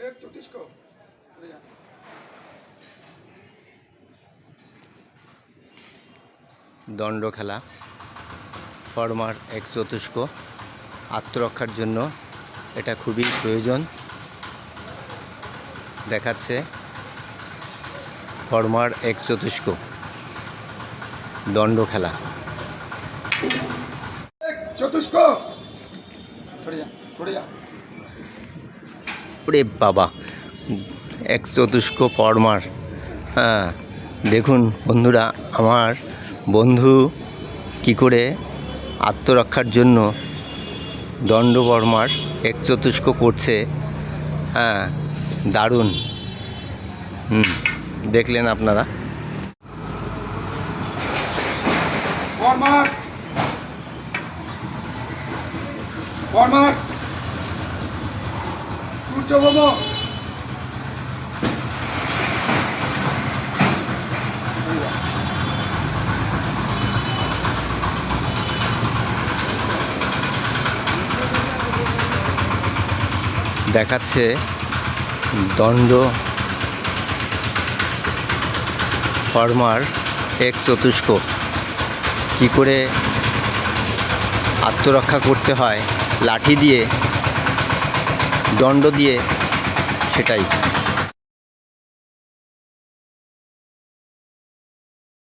চলে যা। দণ্ড খেলা ফরমার এক চতুষ্ক আত্মরক্ষার জন্য এটা খুবই প্রয়োজন। দেখাচ্ছে ফরমার এক চতুষ্ক দণ্ড খেলা। চতুষ্ক। সরে যা সরে যা। ওরে বাবা। এক চতুষ্ক ফরমার হ্যাঁ দেখুন বন্ধুরা, আমার বন্ধু কি করে আত্মরক্ষার জন্য দণ্ডবর্মার এক চতুষ্ক করছে। হ্যাঁ দারুণ। হুম, দেখলেন আপনারা। ফরমার ফরমার সূর্যভম দেখাচ্ছে দণ্ড ফরমার এক চতুষ্ক। কি করে আত্মরক্ষা করতে হয়? লাঠি দিয়ে দণ্ড দিয়ে সেটাই।